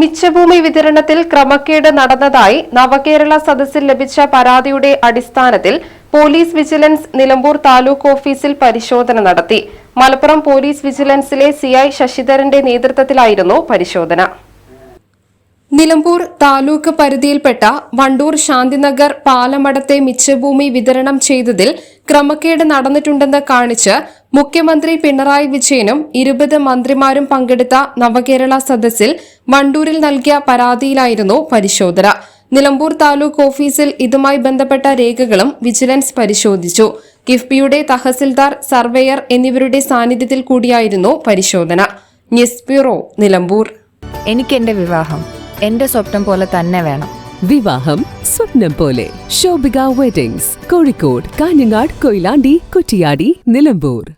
മിച്ചഭൂമി വിതരണത്തിൽ ക്രമക്കേട് നടന്നതായി നവകേരള സദസ്സിൽ ലഭിച്ച പരാതിയുടെ അടിസ്ഥാനത്തിൽ പോലീസ് വിജിലൻസ് നിലമ്പൂർ താലൂക്ക് ഓഫീസിൽ പരിശോധന നടത്തി. മലപ്പുറം പോലീസ് വിജിലൻസിലെ സിഐ ശശിധരന്റെ നേതൃത്വത്തിലായിരുന്നു പരിശോധന. നിലമ്പൂർ താലൂക്ക് പരിധിയിൽപ്പെട്ട വണ്ടൂർ ശാന്തിനഗർ പാലമടത്തെ മിച്ചഭൂമി വിതരണം ചെയ്തതിൽ ക്രമക്കേട് നടന്നിട്ടുണ്ടെന്ന് കാണിച്ച് മുഖ്യമന്ത്രി പിണറായി വിജയനും ഇരുപത് മന്ത്രിമാരും പങ്കെടുത്ത നവകേരള സദസ്സിൽ വണ്ടൂരിൽ നൽകിയ പരാതിയിലായിരുന്നു പരിശോധന. നിലമ്പൂർ താലൂക്ക് ഓഫീസിൽ ഇതുമായി ബന്ധപ്പെട്ട രേഖകളും വിജിലൻസ് പരിശോധിച്ചു. കിഫ്ബിയുടെ തഹസിൽദാർ സർവേയർ എന്നിവരുടെ സാന്നിധ്യത്തിൽ കൂടിയായിരുന്നു പരിശോധന. News bureau Nilambur. എനിക്ക് എന്റെ വിവാഹം. എന്റെ സ്വപ്നം പോലെ തന്നെ വേണം. വിവാഹം സ്വപ്നം പോലെ. ശോഭിക വെഡിങ്സ് കോഴിക്കോട് കാഞ്ഞങ്ങാട് കൊയിലാണ്ടി കുറ്റിയാടി നിലമ്പൂർ.